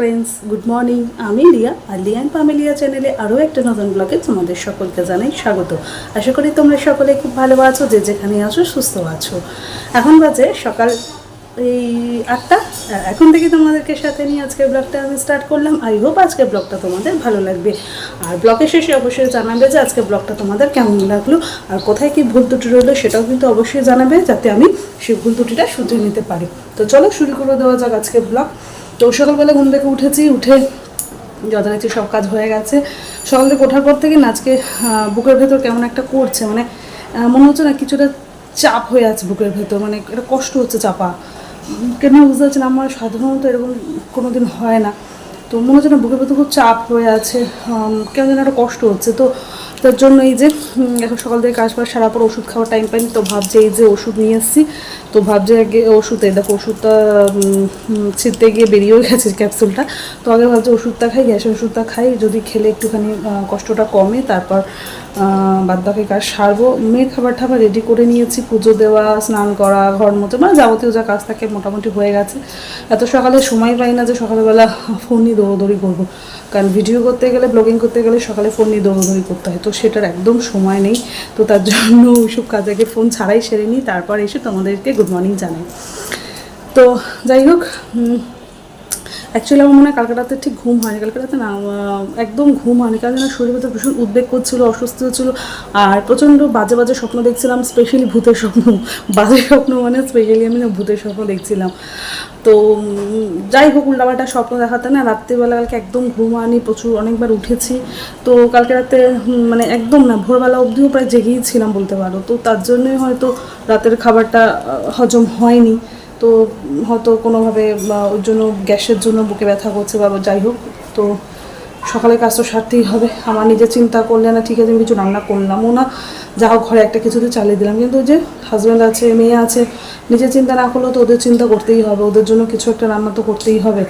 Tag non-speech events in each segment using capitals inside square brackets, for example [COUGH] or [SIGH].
Friends good morning আমি লিয়া, আর লিয়ান পামেলিয়া চ্যানেলে আরও একটা নতুন ব্লগে তোমাদের সকলকে জানাই স্বাগত। আশা করি তোমরা সকলে খুব ভালো আছো, যে যেখানে আছো, সুস্থ আছো। এখন বাজে সকাল এই আটটা। এখন থেকে তোমাদেরকে সাথে নিয়ে আজকের ব্লগটা আমি স্টার্ট করলাম। আই হোপ আজকের ব্লগটা তোমাদের ভালো লাগবে। আর ব্লগের শেষে অবশ্যই জানাবে যে আজকের ব্লগটা তোমাদের কেমন লাগল, আর কোথায় কি ভুল ত্রুটি রইল সেটাও কিন্তু অবশ্যই জানাবে, যাতে আমি সেই ভুল ত্রুটিটা শুধরে নিতে পারি। তো চলো শুরু করে দেওয়া যাক আজকের ব্লগ তো সকালবেলা ঘুম থেকে উঠেছি, উঠে যথারীতি সব কাজ হয়ে গেছে। সকাল থেকে ওঠার পর থেকে নাচকে বুকের ভেতর কেমন একটা করছে মানে মনে হচ্ছে না কিছুটা চাপ হয়ে আছে বুকের ভেতর মানে একটা কষ্ট হচ্ছে চাপা। কেন বুঝতে পারছি না, আমার সাধারণত এরকম কোনো দিন হয় না। তো মনে হচ্ছে না বুকের ভেতর খুব চাপ হয়ে আছে কেন যেন একটা কষ্ট হচ্ছে। তো তার জন্য এই যে এখন সকাল থেকে কাজ বাজ সারা পর ওষুধ খাওয়ার টাইম পাইনি, তো ভাবছি এই যে ওষুধ নিয়ে এসেছি তো ভাবছি আগে ওষুধে দেখো ওষুধটা ছিঁড়তে গিয়ে বেরিয়েও গেছে ক্যাপসুলটা তো আগে ভাবছি ওষুধটা খাই, গ্যাসের ওষুধটা খাই, যদি খেলে একটুখানি কষ্টটা কমে, তারপর বাদ বাকি কাজ সারবো। মেয়ের খাবার টাবার রেডি করে নিয়েছি, পুজো দেওয়া, স্নান করা, ঘর মতো মানে যাবতীয় যা কাজ থাকে মোটামুটি হয়ে গেছে। এত সকালে সময় পাই না যে সকালবেলা ফোন নিয়ে দৌড়দৌড়ি করব। কারণ ভিডিও করতে গেলে ব্লগিং করতে গেলে সকালে ফোন নিয়ে দৌড়দৌড়ি করতে হয়। তো সেটার একদম সময় নেই। তো তার জন্য ওইসব কাজ আগে ফোন ছাড়াই সেরে নিই। তারপর এসে তোমাদেরকে গুড মর্নিং জানাই। তো যাই হোক অ্যাকচুয়ালি আমার মনে হয় কালকে রাতে ঠিক ঘুম হয়নি। কালকে রাতে না একদম ঘুম হয়নি। কারণ না শরীর ভেতর ভীষণ উদ্বেগ করছিল অসুস্থ হচ্ছিল। আর প্রচণ্ড বাজে বাজে স্বপ্ন দেখছিলাম স্পেশালি ভূতের স্বপ্ন। [LAUGHS] বাজে স্বপ্ন মানে স্পেশালি আমি না ভূতের স্বপ্ন দেখছিলাম। তো যাই হোক, উল্টাপাল্টা স্বপ্ন দেখাতে না, রাত্রিবেলা কালকে একদম ঘুম হয়নি, প্রচুর অনেকবার উঠেছি। তো কালকে রাতে মানে একদম না, ভোরবেলা অবধিও প্রায় জেগেই ছিলাম বলতে পারো। তো তার জন্যই হয়তো রাতের খাবারটা হজম হয়নি। তো হয়তো কোনোভাবে ওর জন্য গ্যাসের জন্য বুকে ব্যথা করছে বা যাই হোক, তো সকালে কাজ তো সারতেই হবে। আমার নিজে চিন্তা করলে না ঠিক আছে, আমি কিছু রান্না করলামও না। যা হোক ঘরে একটা কিছুতে চালিয়ে দিলাম। কিন্তু যে হাজব্যান্ড আছে, মেয়ে আছে নিজে চিন্তা না করলেও তো ওদের চিন্তা করতেই হবে। ওদের জন্য কিছু একটা রান্না তো করতেই হবে।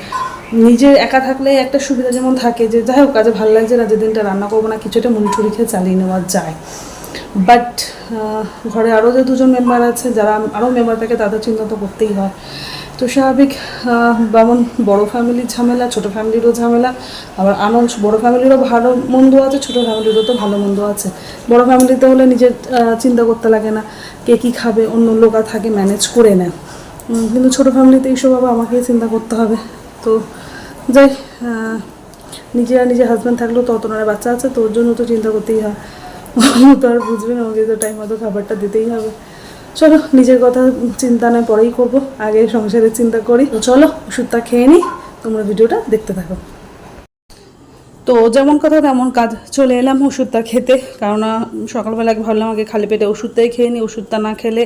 নিজে একা থাকলে একটা সুবিধা যেমন থাকে যে, যাই হোক কাজে ভালো লাগছে না যে দিনটা রান্না করব না কিছুটা মুড়ি খেয়ে চালিয়ে নেওয়া যায়। বাট ঘরে আরও যে দুজন মেম্বার আছে, যারা আরও মেম্বার থাকে তাদের চিন্তা তো করতেই হয়। তো স্বাভাবিক যেমন বড় ফ্যামিলির ঝামেলা, ছোট ফ্যামিলিরও ঝামেলা, আবার আনন্দ, বড়ো ফ্যামিলিরও ভালো মন্দ আছে, ছোট ফ্যামিলিরও তো ভালো মন্দ আছে। বড়ো ফ্যামিলিতে হলে নিজের চিন্তা করতে লাগে না, কে কী খাবে, অন্য লোক থাকে ম্যানেজ করে নেয়। কিন্তু ছোট ফ্যামিলিতে এইসব আবার আমাকেই চিন্তা করতে হবে। তো যাই নিজে আর নিজের হাজব্যান্ড থাকলেও তো অত বাচ্চা আছে, তো ওর জন্য তো চিন্তা করতেই হয়। ও তো আর বুঝবে না, ওকে তো টাইম মতো খাবারটা দিতেই হবে। চলো, নিজের কথা চিন্তা নয়, পরেই করব। আগে সংসারের চিন্তা করি। তো চলো, ওষুধটা খেয়ে নিই তোমরা ভিডিওটা দেখতে থাকো। তো যেমন কথা তেমন কাজ। চলে এলাম ওষুধটা খেতে কারণ সকালবেলা ভাবলাম আগে খালি পেটে ওষুধটাই খেয়ে নিই ওষুধটা না খেলে।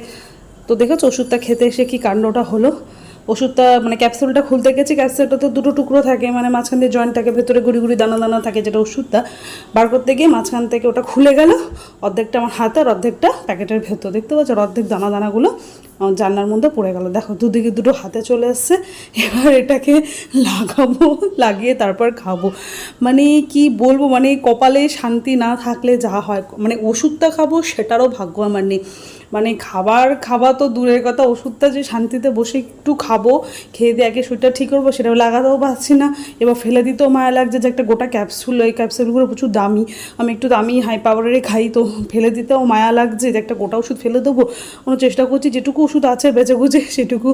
তো দেখেছ, ওষুধটা খেতে এসে কি কাণ্ডটা হলো? ওষুধটা মানে ক্যাপসুলটা খুলতে গেছি ক্যাপসুলটা তো দুটো টুকরো থাকে মানে মাঝখান দিয়ে জয়েন্ট থাকে, ভেতরে গুড়ি গুড়ি দানা দানা থাকে যেটা ওষুধটা। বার করতে গিয়ে মাঝখান থেকে ওটা খুলে গেল, অর্ধেকটা আমার হাতে আর অর্ধেকটা প্যাকেটের ভেতর। দেখতে পাচ্ছ? অর্ধেক দানা দানাগুলো জানলার মধ্যে পড়ে গেল। দেখো, দুদিকে দুটো হাতে চলে এসছে এবার এটাকে লাগাবো, লাগিয়ে তারপর খাব। মানে কি বলব মানে কপালে শান্তি না থাকলে যা হয় মানে ওষুধটা খাব সেটারও ভাগ্য আমার নেই। মানে খাবার, খাওয়া তো দূরের কথা, ওষুধটা যে শান্তিতে বসে একটু খাব, খেয়ে দিয়ে আগে শরীরটা ঠিক করব সেটাও লাগাতেও পারছি না। এবার ফেলে দিতেও মায়া লাগছে যে একটা গোটা ক্যাপসুল ওই ক্যাপসুলগুলো প্রচুর দামি। আমি একটু দামি হাই পাওয়ারেরই খাই, তো ফেলে দিতেও মায়া লাগছে যে একটা গোটা ওষুধ ফেলে দেবো। কোনো চেষ্টা করছি যেটুকু ওষুধ আছে বেঁচে গুছে সেটুকু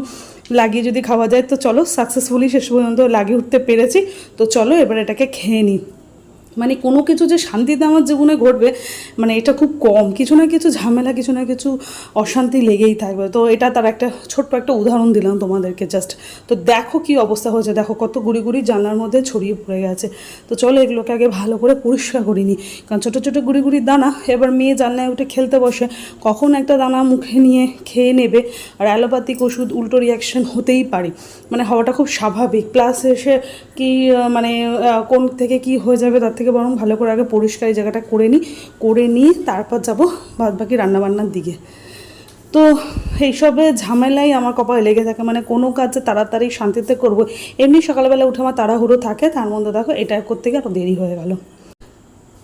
লাগিয়ে যদি খাওয়া যায়। তো চলো সাকসেসফুলি শেষ পর্যন্ত লাগিয়ে উঠতে পেরেছি। তো চলো, এবার এটাকে খেয়ে নিই। মানে কোনো কিছু যে শান্তিতে আমার জীবনে ঘটবে মানে এটা খুব কম। কিছু না কিছু ঝামেলা, কিছু না কিছু অশান্তি লেগেই থাকবে। তো এটা তার একটা ছোট্ট একটা উদাহরণ দিলাম তোমাদেরকে জাস্ট তো দেখো কি অবস্থা হয়েছে। দেখো কত গুড়ি গুড়ি জানলার মধ্যে ছড়িয়ে পড়ে গেছে। তো চলো এগুলোকে আগে ভালো করে পরিষ্কার করিনি কারণ ছোটো ছোটো গুড়ি গুড়ি দানা, এবার মেয়ে জানলায় উঠে খেলতে বসে। কখন একটা দানা মুখে নিয়ে খেয়ে নেবে? আর অ্যালোপ্যাথিক ওষুধ উল্টো রিয়াকশন হতেই পারে। মানে হওয়াটা খুব স্বাভাবিক। প্লাস এসে কি মানে কোন থেকে কি হয়ে যাবে তার থেকে বরং ভালো করে আগে পরিষ্কার এই জায়গাটা করে নিই, করে নিয়ে তারপর যাব বাদ বাকি রান্নাবান্নার দিকে। তো এইসবে ঝামেলাই আমার কপালে লেগে থাকে মানে কোনো কাজে তাড়াতাড়ি শান্তিতে করব। এমনি সকালবেলা উঠে আমার তাড়াহুড়ো থাকে, তার মধ্যে দেখো এটা করতে গিয়ে আরও দেরি হয়ে গেল।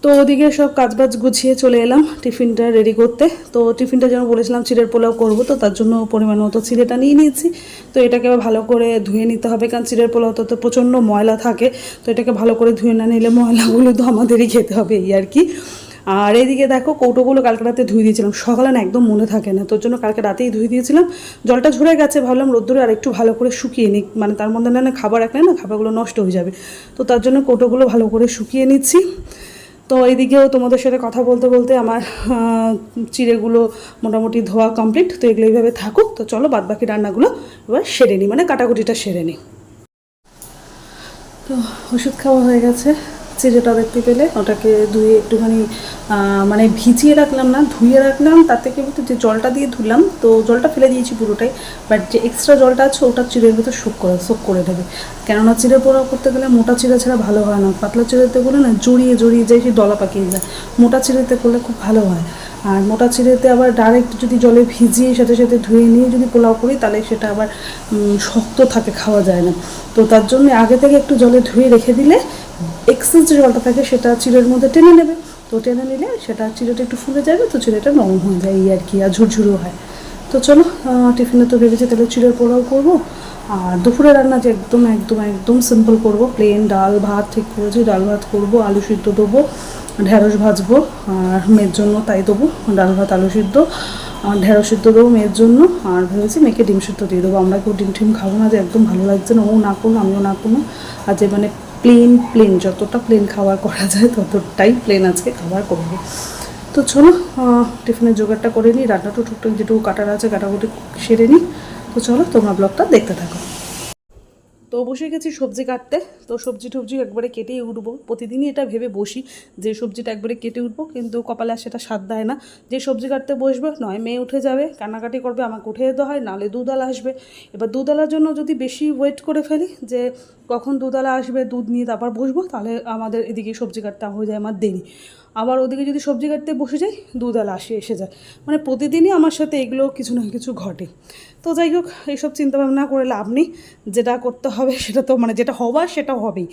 তো ওদিকে সব কাজবাজ গুছিয়ে চলে এলাম টিফিনটা রেডি করতে। তো টিফিনটা যেন বলেছিলাম চিড়ের পোলাও করব, তো তার জন্য পরিমাণ মতো চিড়েটা নিয়ে নিয়েছি। তো এটাকে ভালো করে ধুয়ে নিতে হবে, কারণ চিড়ের পোলাও তো তো প্রচণ্ড ময়লা থাকে। তো এটাকে ভালো করে ধুয়ে না নিলে ময়লাগুলো তো আমাদেরই খেতে হবে এই আর কি। আর এদিকে দেখো কৌটোগুলো কালকে রাতে ধুয়ে দিয়েছিলাম, সকালে না একদম মনে থাকে না। তোর জন্য কালকে রাতেই ধুয়ে দিয়েছিলাম, জলটা ঝরে গেছে, ভাবলাম রোদ্দুরে আর একটু ভালো করে শুকিয়ে নিই মানে তার মধ্যে না না খাবার রাখলে না খাবারগুলো নষ্ট হয়ে যাবে। তো তার জন্য কৌটোগুলো ভালো করে শুকিয়ে নিচ্ছি। তো এইদিকেও তোমাদের সাথে কথা বলতে বলতে আমার চিড়েগুলো মোটামুটি ধোয়া কমপ্লিট তো এগুলো এইভাবে থাকুক। তো চলো বাদবাকি রান্নাগুলো এবার সেরে নিই মানে কাটাকুটিটা সেরে নিই তো ওষুধ খাওয়া হয়ে গেছে। চিড়েটা দেখতে পেলে, ওটাকে ধুয়ে একটুখানি মানে ভিজিয়ে রাখলাম না, ধুয়ে রাখলাম, তার থেকে কিন্তু যে জলটা দিয়ে ধুলাম, তো জলটা ফেলে দিয়েছি পুরোটাই বাট যে এক্সট্রা জলটা আছে ওটা চিড়ের ভিতর শোক করে শোক করে দেবে। কেননা চিড়ে পোড়া করতে গেলে মোটা চিড়ে ছাড়া ভালো হয় না, পাতলা চিড়েতে করলে না জড়িয়ে জড়িয়ে যায়, সেই দলা পাকিয়ে যায়। মোটা চিড়েতে করলে খুব ভালো হয়। আর মোটা চিড়েতে আবার ডাইরেক্ট যদি জলে ভিজিয়ে সাথে সাথে ধুয়ে নিয়ে যদি পোলাও করি, তাহলে সেটা আবার শক্ত থাকে, খাওয়া যায় না। তো তার জন্য আগে থেকে একটু জলে ধুয়ে রেখে দিলে এক্সেস যে জলটা থাকে সেটা চিড়ের মধ্যে টেনে নেবে। তো টেনে নিলে সেটা চিড়েটা একটু ফুলে যাবে, তো চিড়েটা নরম হয়ে যায় এই আর কি, আর ঝুরঝুরো হয়। তো চলো টিফিনে তো ভেবেছি তাহলে চিড়ের পোলাও করব, আর দুপুরে রান্না যে একদম একদম একদম সিম্পল করব প্লেন ডাল ভাত ঠিক করেছি, ডাল ভাত করব, আলু সিদ্ধ দেবো, ঢেঁড়স ভাজবো, আর মেয়ের জন্য তাই দেবো, ডাল ভাত, আলু সিদ্ধ, আর ঢেঁড়স সিদ্ধ দেবো মেয়ের জন্য, আর ভেবেছি মেয়েকে ডিম সিদ্ধ দিয়ে দেবো। আমরা কেউ ডিম টিম খাব না যে একদম ভালো লাগছে না, ও না করুন আমিও না করুন আর যে মানে প্লেন প্লেন যতটা প্লেন খাবার করা যায় ততটাই প্লেন আজকে খাবার করব। তো চলো টিফিনের জোগাড়টা করে নিই, রান্নাটা টুকটুক যেটুকু কাটার আছে, কাটাকুটি সেরে নিই। তো চলো, তোমরা ব্লগটা দেখতে থাকো। তো বসে গেছি সবজি কাটতে। তো সবজি টবজি একবারে কেটেই উঠবো। প্রতিদিনই এটা ভেবে বসি যে সবজিটা একবারে কেটে উঠবো, কিন্তু কপালে আর সেটা স্বাদ দেয় না। যে সবজি কাটতে বসবে, নয়, মেয়ে উঠে যাবে, কান্নাকাটি করবে, আমাকে উঠে যেতে হয়, নালে দুধালা আসবে। এবার দুধালার জন্য যদি বেশি ওয়েট করে ফেলি যে কখন দুধালা আসবে, দুধ নিয়ে তারপর বসবো, তাহলে আমাদের এদিকে সবজি কাটতে হয়ে যায় আমার দেরি। আবার ওদিকে যদি সবজি কাটতে বসে যাই দুধালা আসে, এসে যায়। মানে প্রতিদিনই আমার সাথে এগুলো কিছু না কিছু ঘটে। তো যাই হোক এইসব চিন্তাভাবনা করে লাভ নেই। যেটা করতে হবে সেটা তো মানে যেটা হবার সেটা হবেই।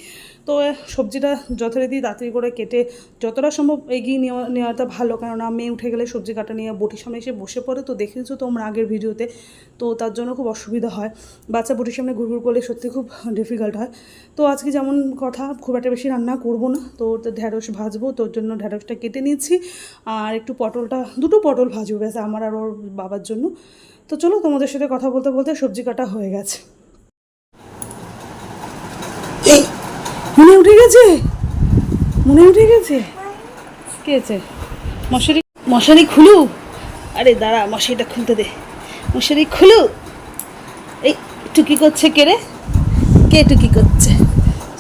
তো সবজিটা যথারীতি তাড়াতাড়ি করে কেটে যতটা সম্ভব এগিয়ে নেওয়া, নেওয়াটা ভালো। কারণ মেয়ে উঠে গেলে সবজি কাটা নিয়ে বটির সামনে এসে বসে পড়ে। তো দেখেছ তোমরা আগের ভিডিওতে। তো তার জন্য খুব অসুবিধা হয়। বাচ্চা বটির সামনে ঘুরঘুর করলে সত্যি খুব ডিফিকাল্ট হয়। তো আজকে যেমন কথা, খুব একটা বেশি রান্না করব না। তো তো ঢ্যাঁড়স ভাজবো। তোর জন্য ঢ্যাঁড়সটা কেটে নিচ্ছি। আর একটু পটলটা, দুটো পটল ভাজবো। ব্যাস, আমার আর ওর বাবার জন্য। তো চলো তোমাদের সাথে কথা বলতে বলতে সবজি কাটা হয়ে গেছে। মনে উঠে গেছে? মনে উঠে গেছে? মশারি মশারি খুলু? আরে দাঁড়া, মশারিটা খুলতে দে। মশারি খুলু? এই টুকি করছে কে রে? কে টুকি করছে?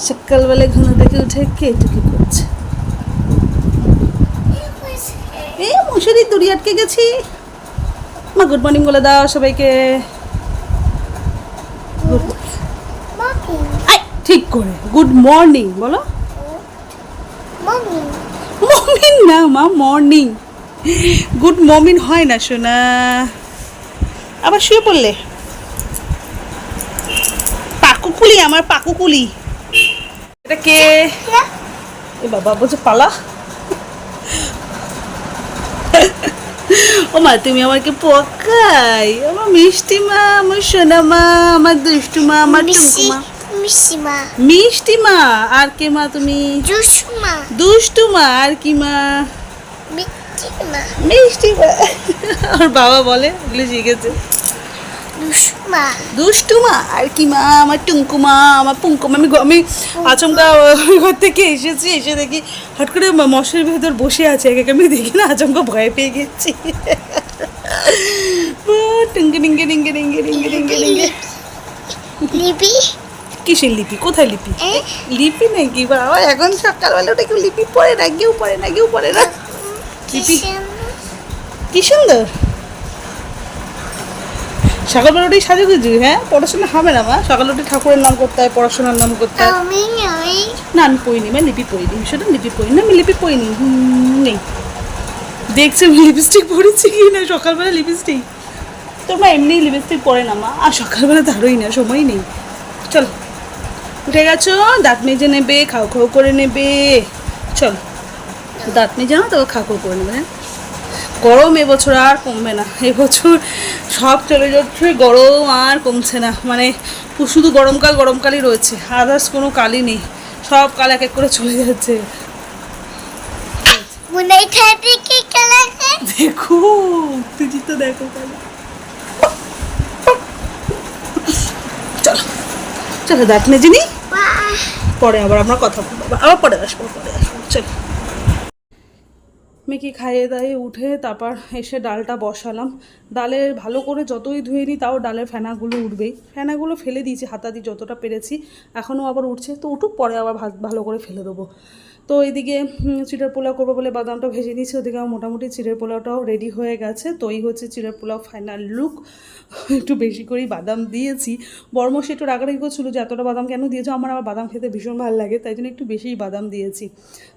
সকালবেলা ঘুম থেকে উঠে কে টুকি করছে? এই, মশারি তুড়ি আটকে গেছি। মা গুড মর্নিং বলে দাও সবাইকে। ঠিক করে। গুড মর্নিং বলো। মমিন না মা মর্নিং গুড মর্নিং হয় না শোনা আবার শুয়ে পড়লে? পাকুকুলি আমার পাকুকুলি। এটা কে? এ বাবা বলছে পালা। [LAUGHS] ও মা তুমি আমাকে পকাই। আমার মিষ্টি মা আমার সোনা মা আমার দুষ্টু মা আমার টুকু মা। মিষ্টি মা। আর কে মা তুমি? দুষ্টু মা। আর কি মা? মিষ্টি মা। মিষ্টি মা। [LAUGHS] আর বাবা বলে এগুলো শিখেছে। Juice ma, দুষ্টু মা আর কি মা? আমার টুঙ্কু মা আমার পুঙ্কু মা আমি আমি আচমকা ঘর থেকে এসেছি এসে দেখি হট করে ম- মশারির ভেতর বসে আছে একে আমি দেখি না আচমকা ভয় পেয়ে গেছি। [LAUGHS] টুঙ্গে ডিঙ্গে ডিঙ্গে ডিঙ্গে ডিঙ্গে ডিঙ্গে ডিঙ্গে Libby, কিসের লিপি? কোথায় লিপি? লিপি নাকি? বাবা এখন সকালবেলা ওটা কেউ লিপি পড়ে না কেউ পড়ে না কেউ পড়ে না। লিপি কি সুন্দর? সকালবেলা ওটাই সাজু গুজু হ্যাঁ? পড়াশোনা হবে না মা। সকালে উঠে ঠাকুরের নাম করতে হয় পড়াশোনার নাম করতে হয়। না আমি পড়িনি মা লিপি পড়িনি সেটা লিপি পড়িনি। আমি লিপি পড়িনি নেই। দেখছি আমি লিপস্টিক পরেছি কি না সকালবেলা লিপস্টিক তোর মা এমনি লিপস্টিক পরে না মা। আর সকালবেলা ধারোই না সময় নেই। চল উঠে গেছো? দাঁত মেজে নেবে খাও খাও করে নেবে। চল দাঁতনি জানো তো খাকুর করে নেবে হ্যাঁ? গরম এবছর আর কমবে না। এবছর সব চলে যাচ্ছে গরম আর কমছে না। মানে শুধু গরমকাল গরমকালই রয়েছে। আদার্স কোনো কালই নেই। সব কাল এক এক করে চলে যাচ্ছে। দেখো উত্তেজিত দেখো চলো চলো মেজে নি বাহ। পরে আবার আমরা কথা বলব। আবার পরে আসব পরে আসব। চলো। মেয়েকে খাইয়ে দাইয়ে উঠে তারপর এসে ডালটা বসালাম। ডালের ভালো করে যতই ধুয়ে নিই তাও ডালের ফেনাগুলো উঠবেই। ফেনাগুলো ফেলে দিয়েছি হাতা দিয়ে যতটা পেরেছি। এখনও আবার উঠছে। তো উঠুক, পরে আবার ভালো করে ফেলে দেবো। তো এইদিকে হুম, চিড়ের পোলাও করব বলে বাদামটা ভেজে নিয়েছি ওদিকে আমার মোটামুটি চিড়ের পোলাওটাও রেডি হয়ে গেছে। তো এই হচ্ছে চিড়ের পোলাও ফাইনাল লুক [LAUGHS] একটু বেশি করেই বাদাম দিয়েছি। বর্মসে একটু রাগারাগি করছিল যে এতটা বাদাম কেন দিয়েছ? আমার আবার বাদাম খেতে ভীষণ ভালো লাগে তাই জন্য একটু বেশিই বাদাম দিয়েছি।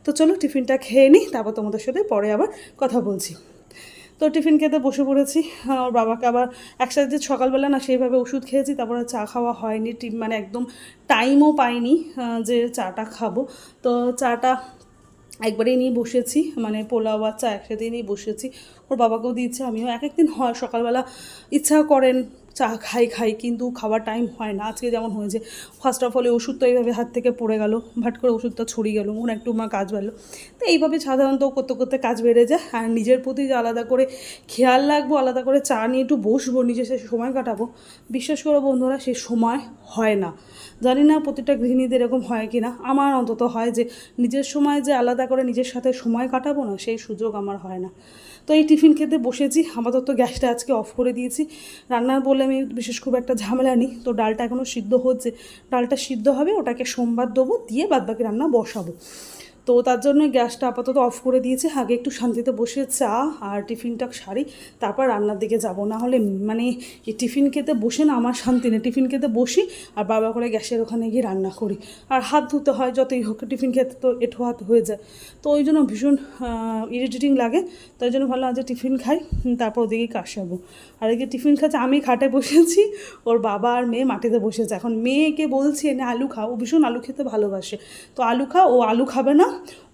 তো চলো টিফিনটা খেয়ে নিই তারপর তোমাদের সাথে পরে আবার কথা বলছি। তো টিফিন খেতে বসে পড়েছি। আমার বাবাকে আবার একসাথে যে সকালবেলা না সেইভাবে ওষুধ খেয়েছি, তারপরে চা খাওয়া হয়নি। টি মানে একদম টাইমও পাইনি যে চাটা খাব। তো চাটা একবারেই নিয়ে বসেছি মানে পোলাও আর চা একসাথেই নিয়ে বসেছি। ওর বাবাকেও দিয়েছে, আমিও এক একদিন হয় সকালবেলা ইচ্ছা করেন চা খাই খাই, কিন্তু খাওয়ার টাইম হয় না। আজকে যেমন হয়েছে ফার্স্ট অফ অল ওষুধটা এইভাবে হাত থেকে পড়ে গেল, ভাট করে ওষুধটা ছড়িয়ে গেল, মনে একটু মা কাজ বাড়লো। তো এইভাবে সাধারণত করতে করতে কাজ বেড়ে যায়, আর নিজের প্রতি যে আলাদা করে খেয়াল রাখব, আলাদা করে চা নিয়ে একটু বসবো নিজের সে সময় কাটাবো, বিশ্বাস করো বন্ধুরা, সে সময় হয় না। জানি না প্রতিটা গৃহিণীদের এরকম হয় কি না আমার অন্তত হয় যে, নিজের সময় যে আলাদা করে নিজের সাথে সময় কাটাবো না, সেই সুযোগ আমার হয় না। তো এই টিফিন খেতে বসেছি। আমাদের তো গ্যাসটা আজকে অফ করে দিয়েছি। রান্নার বলে আমি বিশেষ খুব একটা ঝামেলা নিই। তো ডালটা এখনও সিদ্ধ হচ্ছে। ডালটা সিদ্ধ হবে, ওটাকে সোমবার দেবো, দিয়ে বাদবাকি রান্না বসাবো। তো তার জন্য গ্যাসটা আপাতত অফ করে দিয়েছি। আগে একটু শান্তিতে বসে চা আর টিফিনটা সারি, তারপর রান্নার দিকে যাব। না হলে মানে টিফিন খেতে বসে না, আমার শান্তি নেই। টিফিন খেতে বসি আর বাবা করে গ্যাসের ওখানে গিয়ে রান্না করি। আর হাত ধুতে হয়, যতই হোক, টিফিন খেতে তো এঠো হাত হয়ে যায়। তো ওই জন্য ভীষণ ইরিটেটিং লাগে। তাই জন্য ভালো যে টিফিন খাই তারপর ওদিকে কাশাবো আর এদিকে টিফিন খাচ্ছে, আমি খাটে বসেছি, ওর বাবা আর মেয়ে মাটিতে বসেছে। এখন মেয়েকে বলছি, এনে আলু খাও। ও ভীষণ আলু খেতে ভালোবাসে। তো আলু খা ও আলু খাবে না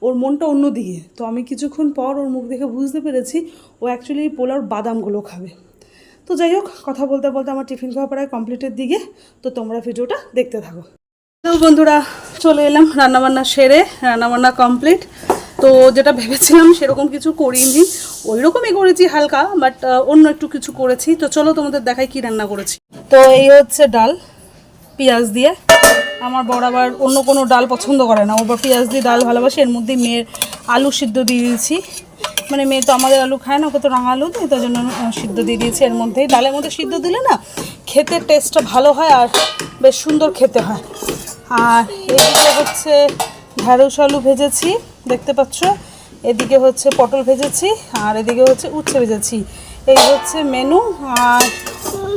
ওর মনটা অন্য দিকে তো আমি কিছুক্ষণ পর ওর মুখ দেখে বুঝতে পেরেছি ও অ্যাকচুয়ালি পোলার বাদামগুলো খাবে। তো যাই হোক, কথা বলতে বলতে আমার টিফিন খাওয়া প্রায় কমপ্লিটের দিকে। তো তোমরা ভিডিওটা দেখতে থাকো। তো বন্ধুরা, চলে এলাম রান্নাবান্না সেরে, রান্নাবান্না কমপ্লিট তো যেটা ভেবেছিলাম সেরকম কিছু করিনি ওই রকমই করেছি হালকা বাট অন্য একটু কিছু করেছি। তো চলো তোমাদের দেখাই কি রান্না করেছি। তো এই হচ্ছে ডাল। পেঁয়াজ দিয়ে। আমার বড় আবার অন্য কোনো ডাল পছন্দ করে না। ও বা পেঁয়াজ দিয়ে ডাল ভালোবাসে, এর মধ্যে মেয়ের আলু সিদ্ধ দিয়ে দিয়েছি। মানে মেয়ে তো আমাদের আলু খায় না, ওকে তো রাঙা আলু দিই তার জন্য সিদ্ধ দিয়ে দিয়েছি এর মধ্যেই। ডালের মধ্যে সিদ্ধ দিলে না খেতে টেস্টটা ভালো হয় আর বেশ সুন্দর খেতে হয়। আর এদিকে হচ্ছে ঢ্যাঁড়স আলু ভেজেছি, দেখতে পাচ্ছ? এদিকে হচ্ছে পটল ভেজেছি, আর এদিকে হচ্ছে উচ্ছে ভেজেছি। এই হচ্ছে মেনু আর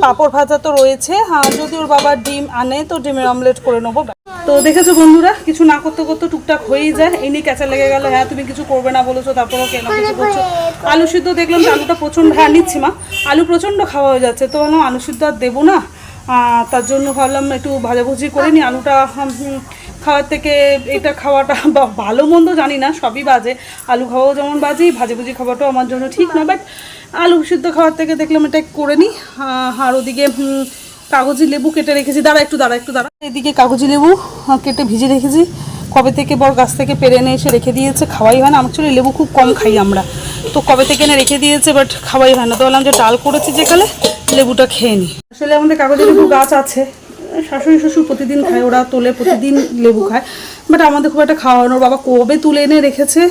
পাঁপড় ভাজা তো রয়েছে। হ্যাঁ যদি ওর বাবা ডিম আনে, তো ডিমের অমলেট করে নেব। তো দেখেছ বন্ধুরা, কিছু না করতে করতে টুকটাক হয়েই যায়। এই নিয়ে লেগে গেল হ্যাঁ তুমি কিছু করবে না বলেছ, তারপরও কেন কিছু করছ? আলু সিদ্ধ দেখলাম আলুটা প্রচণ্ড হ্যাঁ নিচ্ছি মা। আলু প্রচণ্ড খাওয়া হয়ে যাচ্ছে, তো আলু সিদ্ধ আর দেবো না? তার জন্য ভাবলাম একটু ভাজাভুজি করে নি আলুটা খাওয়ার থেকে এটা খাওয়াটা [LAUGHS] বা ভালো মন্দ জানি না, সবই বাজে। আলু খাওয়াও যেমন বাজে, ভাজাভুজি খাওয়াটাও আমার জন্য ঠিক না। বাট আলু সিদ্ধ খাওয়ার থেকে দেখলাম এটা করে নিই। আর ওদিকে কাগজি লেবু কেটে রেখেছি। দাঁড়া একটু দাঁড়া একটু, দাঁড়া। এদিকে কাগজি লেবু কেটে ভিজে রেখেছি। কবে থেকে বর গাছ থেকে পেরে এনে এসে রেখে দিয়েছে, খাওয়াই হয় না। অ্যাকচুয়ালি লেবু খুব কম খাই আমরা। তো কবে থেকে এনে রেখে দিয়েছে বাট খাওয়াই হয় না। তো বললাম যে ডাল করেছি যেকালে লেবুটা খেয়ে নিই আসলে আমাদের কাগজে লেবু গাছ আছে। শাশুড়ি শ্বশুর প্রতিদিন খায় ওরা তোলে প্রতিদিন লেবু খায়। বাট আমাদের খুব একটা খাওয়া না ওর বাবা কবে তুলে এনে রেখেছে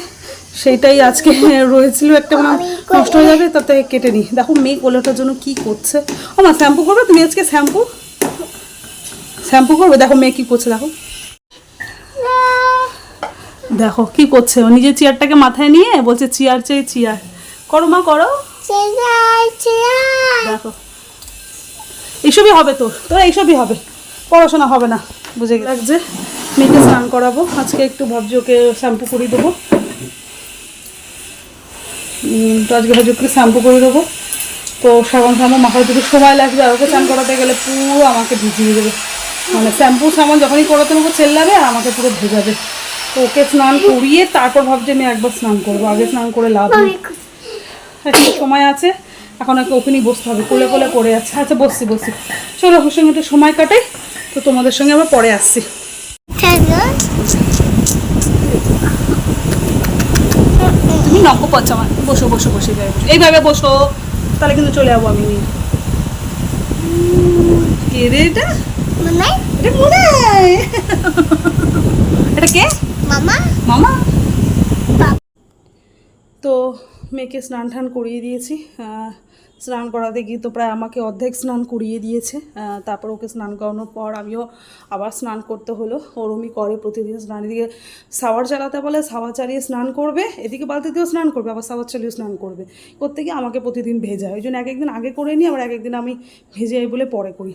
সেইটাই আজকে [LAUGHS] রয়েছিল একটা মানে নষ্ট হয়ে যাবে তাতে কেটে নিই দেখো মেয়ে কোলেটার জন্য কি করছে। ও মা শ্যাম্পু করবে? তুমি আজকে শ্যাম্পু? শ্যাম্পু করবে? দেখো মেয়ে কি করছে দেখো। দেখো কি করছে। ও নিজের চেয়ারটাকে মাথায় নিয়ে বলছে চেয়ার চেয়ে চেয়ার। করো মা করো। দেখো। এইসবই হবে তোর। তোর এইসবই হবে। পড়াশোনা হবে না। বুঝে গেল লাগছে মেয়েকে স্নান করাবো। আজকে একটু ভাবছি ওকে শ্যাম্পু করে দেবো। তো আজকে ভাবছি ওকে শ্যাম্পু করে দেবো। তো সাবান সাবান মাথায় দুটো সময় লাগবে আর ওকে স্নান করাতে গেলে পুরো আমাকে ভিজিয়ে দেবে। মানে শ্যাম্পু সাবান যখনই করাতে নেব চেল্লাবে আর আমাকে পুরো ভেজাবে। তো ওকে স্নান করিয়ে তারপর ভাবছি আমি একবার স্নান করব। আগে স্নান করে লাভ একটু সময় আছে। এখন ওকে ওখানেই বসতে হবে কোলে কোলে পড়ে যাচ্ছে আচ্ছা বসছি বসছি। চলো ওর সঙ্গে একটু সময় কাটাই তো তোমাদের সঙ্গে আবার পরে আসছি। তুমি নক পাচ্ছ আমার বসো বসো বসে যাই এইভাবে বসো তাহলে কিন্তু চলে যাব আমি। কে রে এটা? এটা মনে এটা কে? মামা? মামা? তো মেয়েকে স্নান টান করিয়ে দিয়েছি স্নান করাতে গিয়ে তো প্রায় আমাকে অর্ধেক স্নান করিয়ে দিয়েছে। তারপর ওকে স্নান করানোর পর আমিও আবার স্নান করতে হলো। ওরমই করে প্রতিদিন স্নান। এদিকে সাওয়ার চালাতে বলে, সাওয়ার চালিয়ে স্নান করবে, এদিকে বালতি দিয়েও স্নান করবে, আবার সাওয়ার চালিয়েও স্নান করবে। করতে গিয়ে আমাকে প্রতিদিন ভেজায়। ওই জন্য এক একদিন আগে করে নিই আবার এক একদিন আমি ভেজে বলে পরে করি।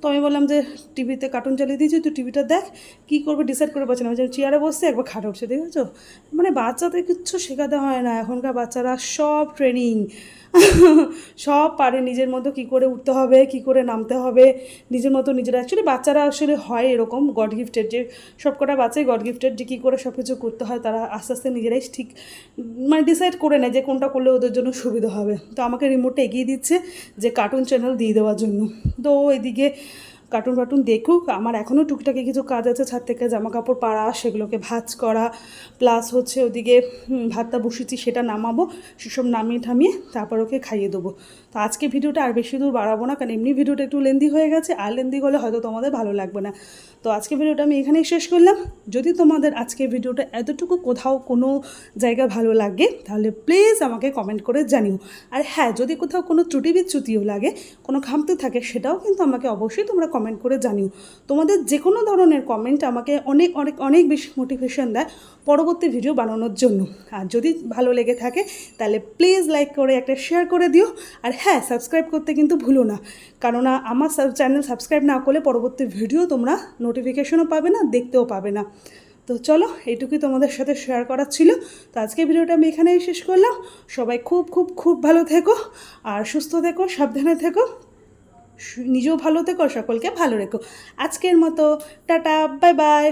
তো আমি বললাম যে, টিভিতে কার্টুন চালিয়ে দিয়েছি, তুই টিভিটা দেখ, কী করবে ডিসাইড করে পারছি না। চেয়ারে বসছে, একবার খাট উঠছে ঠিক দেখেছ? মানে বাচ্চাদের কিচ্ছু শেখাতে হয় না। এখনকার বাচ্চারা সব ট্রেনিং সব পারে, নিজের মতো কি করে উঠতে হবে, কি করে নামতে হবে, নিজের মতো নিজের অ্যাকচুয়ালি বাচ্চারা আসলে হয় এরকম গড গিফটেড যে সবকটা বাচ্চাই গড গিফটেড যে কী করে সব কিছু করতে হয়, তারা আস্তে আস্তে নিজেরাই ঠিক মানে ডিসাইড করে নেয় যে কোনটা করলে ওদের জন্য সুবিধা হবে। তো আমাকে রিমোটটা এগিয়ে দিচ্ছে যে কার্টুন চ্যানেল দিয়ে দেওয়ার জন্য। তো এদিকে কার্টুন ফার্টুন দেখুক। আমার এখনও টুকটাকি কিছু কাজ আছে, ছাদ থেকে জামা কাপড় পাড়া, সেগুলোকে ভাজ করা। প্লাস হচ্ছে ওদিকে ভাতটা বসেছি সেটা নামাবো, সেসব নামিয়ে ঠামিয়ে তারপর ওকে খাইয়ে দেবো। তো আজকে ভিডিওটা আর বেশি দূর বাড়াবো না, কারণ এমনি ভিডিওটা একটু লেন্দি হয়ে গেছে, আর লেন্দি হলে হয়তো তোমাদের ভালো লাগবে না। তো আজকে ভিডিওটা আমি এখানেই শেষ করলাম। যদি তোমাদের আজকে ভিডিওটা এতটুকু কোথাও কোনো জায়গা ভালো লাগে, তাহলে প্লিজ আমাকে কমেন্ট করে জানিও। আর হ্যাঁ যদি কোথাও কোনো ত্রুটি বিচ্যুতিও লাগে, কোনো খামতি থাকে, সেটাও কিন্তু আমাকে অবশ্যই তোমরা কমেন্ট করে জানিও। তোমাদের যে কোনো ধরনের কমেন্ট আমাকে অনেক অনেক অনেক বেশি মোটিভেশন দেয় পরবর্তী ভিডিও বানানোর জন্য। আর যদি ভালো লেগে থাকে, তাহলে প্লিজ লাইক করে একটা শেয়ার করে দিও। আর হ্যাঁ সাবস্ক্রাইব করতে কিন্তু ভুলো না। কেননা আমার চ্যানেল সাবস্ক্রাইব না করলে পরবর্তী ভিডিও তোমরা নোটিফিকেশনও পাবে না, দেখতেও পাবে না। তো চলো, এইটুকুই তোমাদের সাথে শেয়ার করার ছিল। তো আজকে ভিডিওটা আমি এখানেই শেষ করলাম। সবাই খুব খুব খুব ভালো থেকো। আর সুস্থ থেকো, সাবধানে থেকো। নিজেও ভালো থেকো সকলকে ভালো রেখো। আজকের মতো টাটা বাই বাই